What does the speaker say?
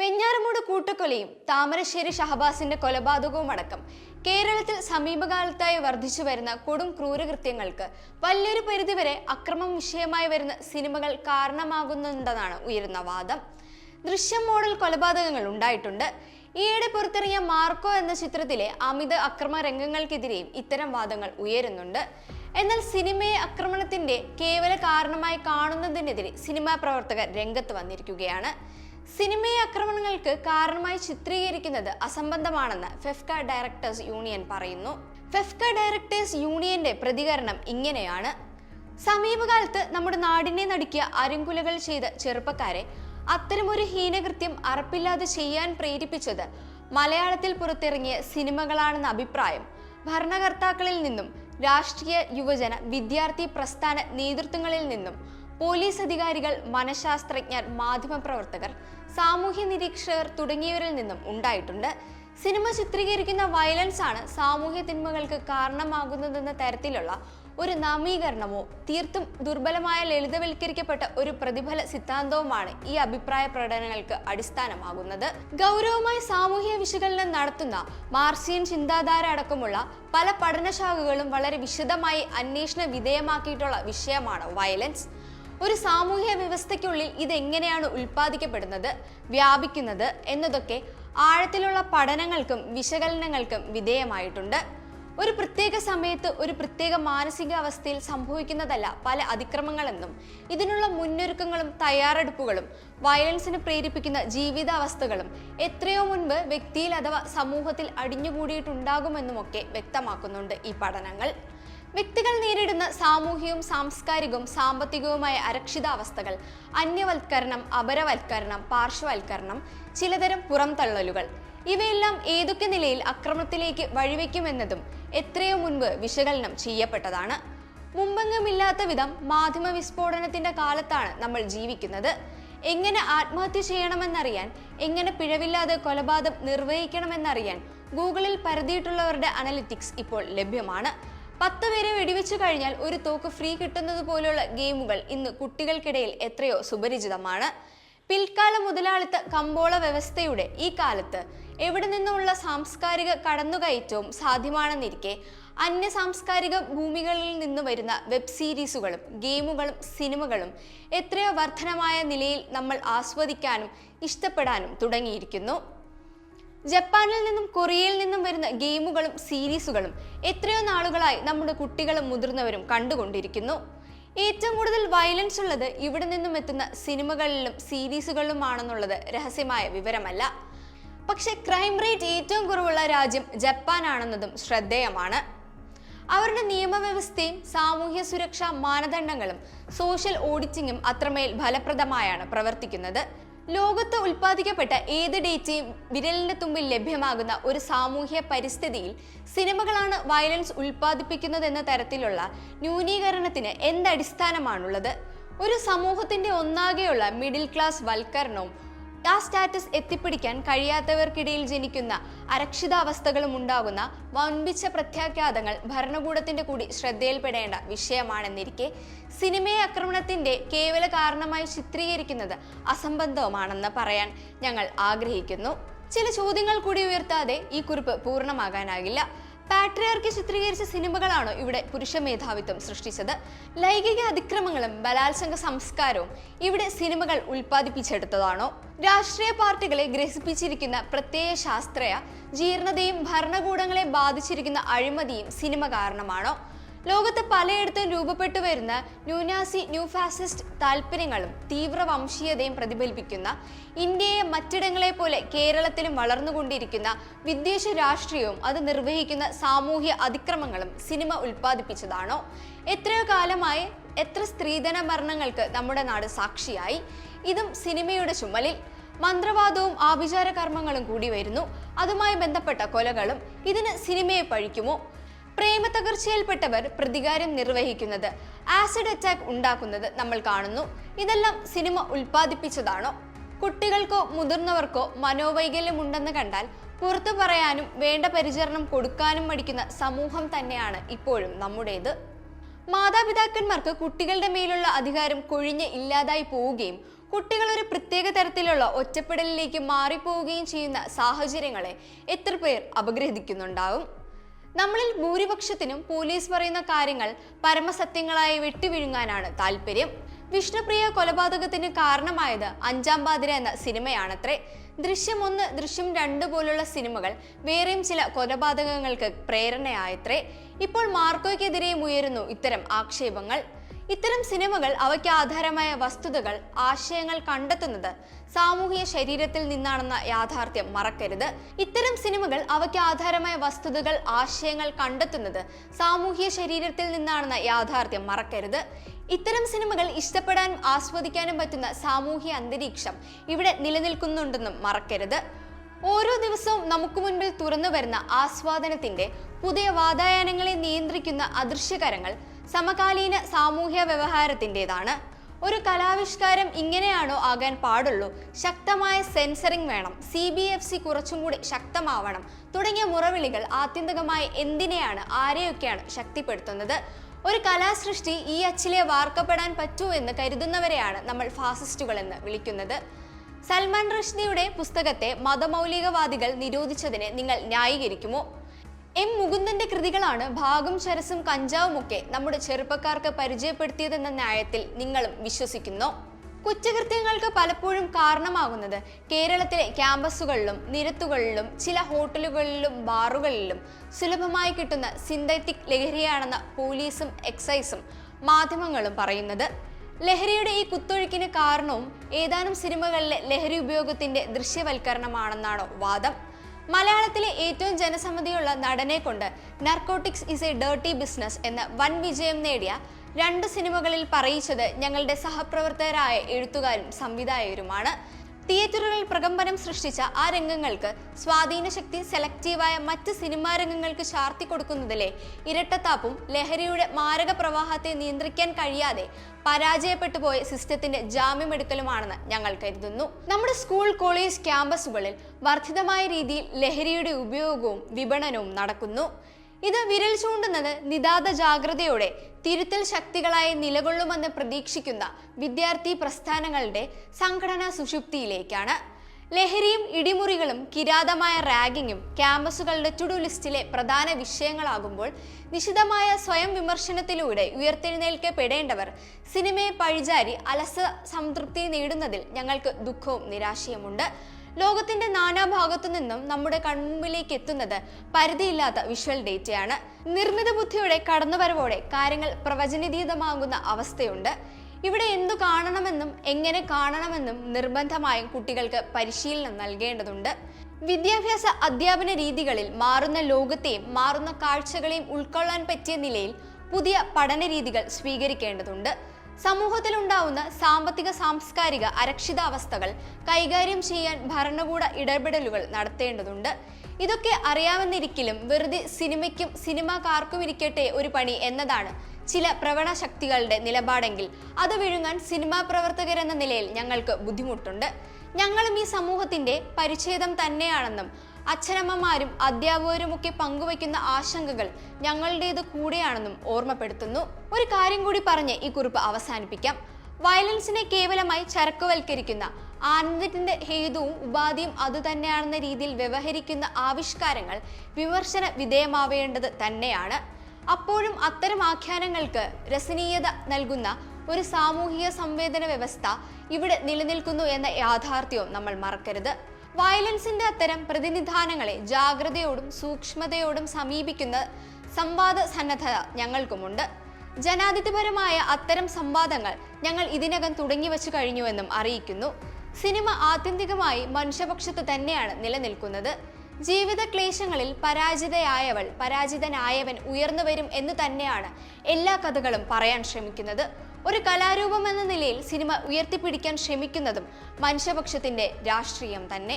വെഞ്ഞാറമൂട് കൂട്ടക്കൊലയും താമരശ്ശേരി ഷഹബാസിന്റെ കൊലപാതകവും അടക്കം. കേരളത്തിൽ സമീപകാലത്തായി വർദ്ധിച്ചു വരുന്ന കൊടും ക്രൂരകൃത്യങ്ങൾക്ക് വലിയൊരു പരിധിവരെ അക്രമം വിഷയമായി വരുന്ന സിനിമകൾ കാരണമാകുന്നുണ്ടെന്നാണ് ഉയരുന്ന വാദം. ദൃശ്യം മോഡൽ കൊലപാതകങ്ങൾ ഉണ്ടായിട്ടുണ്ട്. ഈയിടെ പുറത്തിറങ്ങിയ മാർക്കോ എന്ന ചിത്രത്തിലെ അമിത അക്രമ രംഗങ്ങൾക്കെതിരെയും ഇത്തരം വാദങ്ങൾ ഉയരുന്നുണ്ട്. എന്നാൽ സിനിമയെ ആക്രമണത്തിന്റെ കേവല കാരണമായി കാണുന്നതിനെതിരെ സിനിമാ പ്രവർത്തകർ രംഗത്ത് വന്നിരിക്കുകയാണ്. സിനിമയെ ആക്രമണങ്ങൾക്ക് കാരണമായി ചിത്രീകരിക്കുന്നത് അസംബന്ധമാണെന്ന് ഫെഫ്ക ഡയറക്ടേഴ്സ് യൂണിയൻ പറയുന്നു. ഫെഫ്ക ഡയറക്ടേഴ്സ് യൂണിയന്റെ പ്രതികരണം ഇങ്ങനെയാണ്. സമീപകാലത്ത് നമ്മുടെ നാടിനെ നടുക്കിയ അരുങ്കുലകൾ ചെയ്ത ചെറുപ്പക്കാരെ അത്തരമൊരു ഹീനകൃത്യം അറപ്പില്ലാതെ ചെയ്യാൻ പ്രേരിപ്പിച്ചത് മലയാളത്തിൽ പുറത്തിറങ്ങിയ സിനിമകളാണെന്ന അഭിപ്രായം ഭരണകർത്താക്കളിൽ നിന്നും രാഷ്ട്രീയ യുവജന വിദ്യാർത്ഥി പ്രസ്ഥാന നേതൃത്വങ്ങളിൽ നിന്നും പോലീസ് അധികാരികൾ മനഃശാസ്ത്രജ്ഞർ മാധ്യമപ്രവർത്തകർ സാമൂഹ്യ നിരീക്ഷകർ തുടങ്ങിയവരിൽ നിന്നും ഉണ്ടായിട്ടുണ്ട്. സിനിമ ചിത്രീകരിക്കുന്ന വയലൻസ് ആണ് സാമൂഹ്യ തിന്മകൾക്ക് കാരണമാകുന്നതെന്ന തരത്തിലുള്ള ഒരു നവീകരണമോ തീർത്തും ദുർബലമായ ലളിതവൽക്കരിക്കപ്പെട്ട ഒരു പ്രതിഫല സിദ്ധാന്തവുമാണ് ഈ അഭിപ്രായ പ്രകടനങ്ങൾക്ക് അടിസ്ഥാനമാകുന്നത്. ഗൗരവമായി സാമൂഹ്യ വിശകലനം നടത്തുന്ന മാർസിയൻ ചിന്താധാര അടക്കമുള്ള പല പഠനശാഖകളും വളരെ വിശദമായി അന്വേഷണ വിധേയമാക്കിയിട്ടുള്ള വിഷയമാണ് വയലൻസ് ഒരു സാമൂഹ്യ വ്യവസ്ഥയ്ക്കുള്ളിൽ ഇതെങ്ങനെയാണ് ഉൽപ്പാദിക്കപ്പെടുന്നത് വ്യാപിക്കുന്നത് എന്നതൊക്കെ ആഴത്തിലുള്ള പഠനങ്ങൾക്കും വിശകലനങ്ങൾക്കും വിധേയമായിട്ടുണ്ട്. ഒരു പ്രത്യേക സമയത്ത് ഒരു പ്രത്യേക മാനസികാവസ്ഥയിൽ സംഭവിക്കുന്നതല്ല പല അതിക്രമങ്ങളെന്നും ഇതിനുള്ള മുന്നൊരുക്കങ്ങളും തയ്യാറെടുപ്പുകളും വയലൻസിന് പ്രേരിപ്പിക്കുന്ന ജീവിതാവസ്ഥകളും എത്രയോ മുൻപ് വ്യക്തിയിൽ അഥവാ സമൂഹത്തിൽ അടിഞ്ഞുകൂടിയിട്ടുണ്ടാകുമെന്നുമൊക്കെ വ്യക്തമാക്കുന്നുണ്ട് ഈ പഠനങ്ങൾ. വ്യക്തികൾ നേരിടുന്ന സാമൂഹികവും സാംസ്കാരികവും സാമ്പത്തികവുമായ അരക്ഷിതാവസ്ഥകൾ അന്യവൽക്കരണം അപരവൽക്കരണം പാർശ്വവൽക്കരണം ചിലതരം പുറംതള്ളലുകൾ. ഇവയെല്ലാം ഏതൊക്കെ നിലയിൽ അക്രമത്തിലേക്ക് വഴിവെക്കുമെന്നതും എത്രയോ മുൻപ് വിശകലനം ചെയ്യപ്പെട്ടതാണ്. മുമ്പെങ്ങുമില്ലാത്ത വിധം മാധ്യമ വിസ്ഫോടനത്തിന്റെ കാലത്താണ് നമ്മൾ ജീവിക്കുന്നത്. എങ്ങനെ ആത്മഹത്യ ചെയ്യണമെന്നറിയാൻ എങ്ങനെ പിഴവില്ലാതെ കൊലപാതകം നിർവഹിക്കണമെന്നറിയാൻ ഗൂഗിളിൽ പരതിയിട്ടുള്ളവരുടെ അനലിറ്റിക്സ് ഇപ്പോൾ ലഭ്യമാണ്. പത്ത് പേരെ വെടിവെച്ചു കഴിഞ്ഞാൽ ഒരു തോക്ക് ഫ്രീ കിട്ടുന്നത് പോലുള്ള ഗെയിമുകൾ ഇന്ന് കുട്ടികൾക്കിടയിൽ എത്രയോ സുപരിചിതമാണ്. പിൽക്കാല മുതലാളിത്ത കമ്പോള വ്യവസ്ഥയുടെ ഈ കാലത്ത് എവിടെ നിന്നുമുള്ള സാംസ്കാരിക കടന്നുകയറ്റവും സാധ്യമാണെന്നിരിക്കെ അന്യ സാംസ്കാരിക ഭൂമികളിൽ നിന്ന് വരുന്ന വെബ് സീരീസുകളും ഗെയിമുകളും സിനിമകളും എത്രയോ വർധനമായ നിലയിൽ നമ്മൾ ആസ്വദിക്കാനും ഇഷ്ടപ്പെടാനും തുടങ്ങിയിരിക്കുന്നു. ജപ്പാനിൽ നിന്നും കൊറിയയിൽ നിന്നും വരുന്ന ഗെയിമുകളും സീരീസുകളും എത്രയോ നാളുകളായി നമ്മുടെ കുട്ടികളും മുതിർന്നവരും കണ്ടുകൊണ്ടിരിക്കുന്നു. ഏറ്റവും കൂടുതൽ വയലൻസ് ഉള്ളത് ഇവിടെ നിന്നും എത്തുന്ന സിനിമകളിലും സീരീസുകളിലുമാണെന്നുള്ളത് രഹസ്യമായ വിവരമല്ല. പക്ഷെ ക്രൈം റേറ്റ് ഏറ്റവും കുറവുള്ള രാജ്യം ജപ്പാനാണെന്നതും ശ്രദ്ധേയമാണ്. അവരുടെ നിയമവ്യവസ്ഥയും സാമൂഹ്യ സുരക്ഷാ മാനദണ്ഡങ്ങളും സോഷ്യൽ ഓഡിറ്റിംഗും അത്രമേൽ ഫലപ്രദമായാണ് പ്രവർത്തിക്കുന്നത്. ലോകത്ത് ഉൽപ്പാദിക്കപ്പെട്ട ഏത് ഡേറ്റയും വിരലിന്റെ തുമ്പിൽ ലഭ്യമാകുന്ന ഒരു സാമൂഹ്യ പരിസ്ഥിതിയിൽ സിനിമകളാണ് വയലൻസ് ഉൽപ്പാദിപ്പിക്കുന്നതെന്ന തരത്തിലുള്ള ന്യൂനീകരണത്തിന് എന്തടിസ്ഥാനമാണുള്ളത് ഒരു സമൂഹത്തിന്റെ ഒന്നാകെയുള്ള മിഡിൽ ക്ലാസ് വൽക്കരണവും ആ സ്റ്റാറ്റസ് എത്തിപ്പിടിക്കാൻ കഴിയാത്തവർക്കിടയിൽ ജനിക്കുന്ന അരക്ഷിതാവസ്ഥകളും ഉണ്ടാകുന്ന വമ്പിച്ച പ്രത്യാഘാതങ്ങൾ ഭരണകൂടത്തിന്റെ കൂടി ശ്രദ്ധയിൽപ്പെടേണ്ട വിഷയമാണെന്നിരിക്കെ സിനിമയെ ആക്രമണത്തിന്റെ കേവല കാരണമായി ചിത്രീകരിക്കുന്നത് അസംബന്ധവുമാണെന്ന് പറയാൻ ഞങ്ങൾ ആഗ്രഹിക്കുന്നു. ചില ചോദ്യങ്ങൾ കൂടി ഉയർത്താതെ ഈ കുറിപ്പ് പൂർണമാകാനാകില്ല. പാട്രിയാർക്കി ചിത്രീകരിച്ച സിനിമകളാണ് ഇവിടെ പുരുഷ മേധാവിത്വം സൃഷ്ടിച്ചത്. ലൈംഗിക അതിക്രമങ്ങളും ബലാത്സംഗ സംസ്കാരവും ഇവിടെ സിനിമകൾ ഉൽപ്പാദിപ്പിച്ചെടുത്തതാണോ? രാഷ്ട്രീയ പാർട്ടികളെ ഗ്രസിപ്പിച്ചിരിക്കുന്ന പ്രത്യയ ശാസ്ത്രീയ ജീർണതയും ഭരണകൂടങ്ങളെ ബാധിച്ചിരിക്കുന്ന അഴിമതിയും സിനിമ കാരണമാണോ? ലോകത്ത് പലയിടത്തും രൂപപ്പെട്ടു വരുന്ന ന്യൂനാസി ന്യൂഫാസിസ്റ്റ് താല്പര്യങ്ങളും തീവ്ര വംശീയതയും പ്രതിഫലിപ്പിക്കുന്ന ഇന്ത്യയെ മറ്റിടങ്ങളെ പോലെ കേരളത്തിലും വളർന്നുകൊണ്ടിരിക്കുന്ന വിദ്വേഷ രാഷ്ട്രീയവും അത് നിർവഹിക്കുന്ന സാമൂഹ്യ അതിക്രമങ്ങളും സിനിമ ഉൽപ്പാദിപ്പിച്ചതാണോ? എത്രയോ കാലമായി എത്ര സ്ത്രീധന മരണങ്ങൾക്ക് നമ്മുടെ നാട് സാക്ഷിയായി? ഇതും സിനിമയുടെ ചുമലിൽ. മന്ത്രവാദവും ആഭിചാര കർമ്മങ്ങളും കൂടി വരുന്നു. അതുമായി ബന്ധപ്പെട്ട കൊലകളും ഇതിന് സിനിമയെ പഴിക്കുമോ? പ്രേമത്തകർച്ചയിൽപ്പെട്ടവർ പ്രതികാരം നിർവഹിക്കുന്നത്. ആസിഡ് അറ്റാക്ക് ഉണ്ടാക്കുന്നത് നമ്മൾ കാണുന്നു. ഇതെല്ലാം സിനിമ ഉൽപ്പാദിപ്പിച്ചതാണോ? കുട്ടികൾക്കോ മുതിർന്നവർക്കോ മനോവൈകല്യം ഉണ്ടെന്ന് കണ്ടാൽ പുറത്തു പറയാനും വേണ്ട പരിചരണം കൊടുക്കാനും മടിക്കുന്ന സമൂഹം തന്നെയാണ് ഇപ്പോഴും നമ്മുടേത്. മാതാപിതാക്കന്മാർക്ക് കുട്ടികളുടെ മേലുള്ള അധികാരം കൊഴിഞ്ഞ് ഇല്ലാതായി പോവുകയും കുട്ടികൾ ഒരു പ്രത്യേക തരത്തിലുള്ള ഒറ്റപ്പെടലിലേക്ക് മാറിപ്പോവുകയും ചെയ്യുന്ന സാഹചര്യങ്ങളെ എത്ര പേർ അപഗ്രഹിക്കുന്നുണ്ടാവും? നമ്മളിൽ ഭൂരിപക്ഷത്തിനും പോലീസ് പറയുന്ന കാര്യങ്ങൾ പരമസത്യങ്ങളായി വെട്ടിവിഴുങ്ങാനാണ് താല്പര്യം. വിഷ്ണുപ്രിയ കൊലപാതകത്തിന് കാരണമായത് അഞ്ചാം പാതിര എന്ന സിനിമയാണത്രേ. ദൃശ്യം ഒന്ന് ദൃശ്യം രണ്ട് പോലുള്ള സിനിമകൾ വേറെയും ചില കൊലപാതകങ്ങൾക്ക് പ്രേരണയായത്രേ. ഇപ്പോൾ മാർക്കോയ്ക്കെതിരെയും ഉയരുന്നു ഇത്തരം ആക്ഷേപങ്ങൾ. ഇത്തരം സിനിമകൾ അവയ്ക്ക് ആധാരമായ വസ്തുതകൾ ആശയങ്ങൾ കണ്ടെത്തുന്നത് സാമൂഹിക ശരീരത്തിൽ നിന്നാണെന്ന യാഥാർത്ഥ്യം മറക്കരുത്. ഇത്തരം സിനിമകൾ അവയ്ക്ക് ആധാരമായ വസ്തുതകൾ ആശയങ്ങൾ കണ്ടെത്തുന്നത് സാമൂഹിക ശരീരത്തിൽ നിന്നാണെന്ന യാഥാർത്ഥ്യം മറക്കരുത്. ഇത്തരം സിനിമകൾ ഇഷ്ടപ്പെടാനും ആസ്വദിക്കാനും പറ്റുന്ന സാമൂഹിക അന്തരീക്ഷം ഇവിടെ നിലനിൽക്കുന്നുണ്ടെന്നും മറക്കരുത്. ഓരോ ദിവസവും നമുക്ക് മുൻപിൽ തുറന്നു വരുന്ന ആസ്വാദനത്തിന്റെ പുതിയ വാതായനങ്ങളെ നിയന്ത്രിക്കുന്ന അദൃശ്യകരങ്ങൾ സമകാലീന സാമൂഹ്യ വ്യവഹാരത്തിന്റെതാണ്. ഒരു കലാവിഷ്കാരം ഇങ്ങനെയാണോ ആകാൻ പാടുള്ളൂ? ശക്തമായ സെൻസറിംഗ് വേണം. സി ബി എഫ് സി കുറച്ചും കൂടി ശക്തമാവണം. തുടങ്ങിയ മുറവിളികൾ ആത്യന്തികമായി എന്തിനെയാണ് ആരെയൊക്കെയാണ് ശക്തിപ്പെടുത്തുന്നത്? ഒരു കലാസൃഷ്ടി ഈ അച്ചിലെ വാർക്കപ്പെടാൻ പറ്റൂ എന്ന് കരുതുന്നവരെയാണ് നമ്മൾ ഫാസിസ്റ്റുകൾ എന്ന് വിളിക്കുന്നത്. സൽമാൻ റഷ്ദിയുടെ പുസ്തകത്തെ മതമൗലികവാദികൾ നിരോധിച്ചതിനെ നിങ്ങൾ ന്യായീകരിക്കുമോ? എം മുകുന്ദന്റെ കൃതികളാണ് ഭാഗം ചരസും കഞ്ചാവും ഒക്കെ നമ്മുടെ ചെറുപ്പക്കാർക്ക് പരിചയപ്പെടുത്തിയതെന്ന ന്യായത്തിൽ നിങ്ങളും വിശ്വസിക്കുന്നു. കുറ്റകൃത്യങ്ങൾക്ക് പലപ്പോഴും കാരണമാകുന്നത് കേരളത്തിലെ ക്യാമ്പസുകളിലും നിരത്തുകളിലും ചില ഹോട്ടലുകളിലും ബാറുകളിലും സുലഭമായി കിട്ടുന്ന സിന്തറ്റിക് ലഹരിയാണെന്ന പോലീസും എക്സൈസും മാധ്യമങ്ങളും പറയുന്നത്. ലഹരിയുടെ ഈ കുത്തൊഴുക്കിന് കാരണവും ഏതാനും സിനിമകളിലെ ലഹരി ഉപയോഗത്തിന്റെ ദൃശ്യവൽക്കരണമാണെന്നാണോ വാദം. മലയാളത്തിലെ ഏറ്റവും ജനസമ്മതിയുള്ള നടനെ കൊണ്ട് narcotics is a dirty business എന്ന വൻ വിജയം നേടിയ രണ്ട് സിനിമകളിൽ പറയിച്ചത് ഞങ്ങളുടെ സഹപ്രവർത്തകരായ എഴുത്തുകാരും സംവിധായകരുമാണ്. തിയേറ്ററുകളിൽ പ്രകമ്പനം സൃഷ്ടിച്ച ആ രംഗങ്ങൾക്ക് സ്വാധീനശക്തി സെലക്റ്റീവായ മറ്റ് സിനിമാ രംഗങ്ങൾക്ക് ചാർത്തി കൊടുക്കുന്നതിലെ ഇരട്ടത്താപ്പും ലഹരിയുടെ മാരക പ്രവാഹത്തെ നിയന്ത്രിക്കാൻ കഴിയാതെ പരാജയപ്പെട്ടു പോയ സിസ്റ്റത്തിന്റെ ജാമ്യമെടുക്കലുമാണെന്ന് ഞങ്ങൾ കരുതുന്നു. നമ്മുടെ സ്കൂൾ കോളേജ് ക്യാമ്പസുകളിൽ വർദ്ധിതമായ രീതിയിൽ ലഹരിയുടെ ഉപയോഗവും വിപണനവും നടക്കുന്നു. ഇത് വിരൽ ചൂണ്ടുന്നത് നിതാത ജാഗ്രതയോടെ തിരുത്തൽ ശക്തികളായി നിലകൊള്ളുമെന്ന് പ്രതീക്ഷിക്കുന്ന വിദ്യാർത്ഥി പ്രസ്ഥാനങ്ങളുടെ സംഘടനാ സുഷുപ്തിയിലേക്കാണ്. ലഹരിയും ഇടിമുറികളും കിരാതമായ റാഗിങ്ങും ക്യാമ്പസുകളുടെ ടുഡു ലിസ്റ്റിലെ പ്രധാന വിഷയങ്ങളാകുമ്പോൾ നിശിതമായ സ്വയം വിമർശനത്തിലൂടെ ഉയർത്തെഴുന്നേൽക്കപ്പെടേണ്ടവർ സിനിമയെ പഴിചാരി അലസ സംതൃപ്തി നേടുന്നതിൽ ഞങ്ങൾക്ക് ദുഃഖവും നിരാശയുമുണ്ട്. ലോകത്തിന്റെ നാനാഭാഗത്തു നിന്നും നമ്മുടെ കൺമുമ്പിലേക്ക് എത്തുന്നത് പരിധിയില്ലാത്ത വിഷ്വൽ ഡേറ്റയാണ് നിർമ്മിത ബുദ്ധിയുടെ കടന്നുവരവോടെ കാര്യങ്ങൾ പ്രവചനതീതമാകുന്ന അവസ്ഥയുണ്ട്. ഇവിടെ എന്തു കാണണമെന്നും എങ്ങനെ കാണണമെന്നും നിർബന്ധമായും കുട്ടികൾക്ക് പരിശീലനം നൽകേണ്ടതുണ്ട്. വിദ്യാഭ്യാസ അധ്യാപന രീതികളിൽ മാറുന്ന ലോകത്തെയും മാറുന്ന കാഴ്ചകളെയും ഉൾക്കൊള്ളാൻ പറ്റിയ നിലയിൽ പുതിയ പഠന രീതികൾ സ്വീകരിക്കേണ്ടതുണ്ട്. സമൂഹത്തിലുണ്ടാവുന്ന സാമ്പത്തിക സാംസ്കാരിക അരക്ഷിതാവസ്ഥകൾ കൈകാര്യം ചെയ്യാൻ ഭരണകൂട ഇടപെടലുകൾ നടത്തേണ്ടതുണ്ട്. ഇതൊക്കെ അറിയാമെന്നിരിക്കലും വെറുതെ സിനിമയ്ക്കും സിനിമാക്കാർക്കും ഇരിക്കട്ടെ ഒരു പണി എന്നതാണ് ചില പ്രവണ ശക്തികളുടെ നിലപാടെങ്കിൽ. അത് വിഴുങ്ങാൻ സിനിമാ പ്രവർത്തകരെന്ന നിലയിൽ ഞങ്ങൾക്ക് ബുദ്ധിമുട്ടുണ്ട്. ഞങ്ങളും ഈ സമൂഹത്തിന്റെ പരിച്ഛേദം തന്നെയാണെന്നും അച്ഛനമ്മമാരും അധ്യാപകരുമൊക്കെ പങ്കുവയ്ക്കുന്ന ആശങ്കകൾ ഞങ്ങളുടേത് കൂടെയാണെന്നും ഓർമ്മപ്പെടുത്തുന്നു. ഒരു കാര്യം കൂടി പറഞ്ഞ് ഈ കുറിപ്പ് അവസാനിപ്പിക്കാം. വയലൻസിനെ കേവലമായി ചരക്കുവൽക്കരിക്കുന്ന ആനന്ദത്തിന്റെ ഹേതുവും ഉപാധിയും അതുതന്നെയാണെന്ന രീതിയിൽ വ്യവഹരിക്കുന്ന ആവിഷ്കാരങ്ങൾ വിമർശന വിധേയമാവേണ്ടത് തന്നെയാണ്. അപ്പോഴും അത്തരം ആഖ്യാനങ്ങൾക്ക് രസനീയത നൽകുന്ന ഒരു സാമൂഹിക സംവേദന വ്യവസ്ഥ ഇവിടെ നിലനിൽക്കുന്നു എന്ന യാഥാർത്ഥ്യവും നമ്മൾ മറക്കരുത്. വയലൻസിന്റെ അത്തരം പ്രതിനിധാനങ്ങളെ ജാഗ്രതയോടും സൂക്ഷ്മതയോടും സമീപിക്കുന്ന സംവാദ സന്നദ്ധത ഞങ്ങൾക്കുമുണ്ട്. ജനാധിപത്യപരമായ അത്തരം സംവാദങ്ങൾ ഞങ്ങൾ ഇതിനകം തുടങ്ങിവെച്ചു കഴിഞ്ഞുവെന്നും അറിയിക്കുന്നു. സിനിമ ആത്യന്തികമായി മനുഷ്യപക്ഷത്ത് തന്നെയാണ് നിലനിൽക്കുന്നത്. ജീവിത ക്ലേശങ്ങളിൽ പരാജിതയായവൾ പരാജിതനായവൻ ഉയർന്നു വരും എന്ന് തന്നെയാണ് എല്ലാ കഥകളും പറയാൻ ശ്രമിക്കുന്നത്. ഒരു കലാരൂപം എന്ന നിലയിൽ സിനിമ ഉയർത്തിപ്പിടിക്കാൻ ശ്രമിക്കുന്നതും മനുഷ്യപക്ഷത്തിന്റെ രാഷ്ട്രീയം തന്നെ.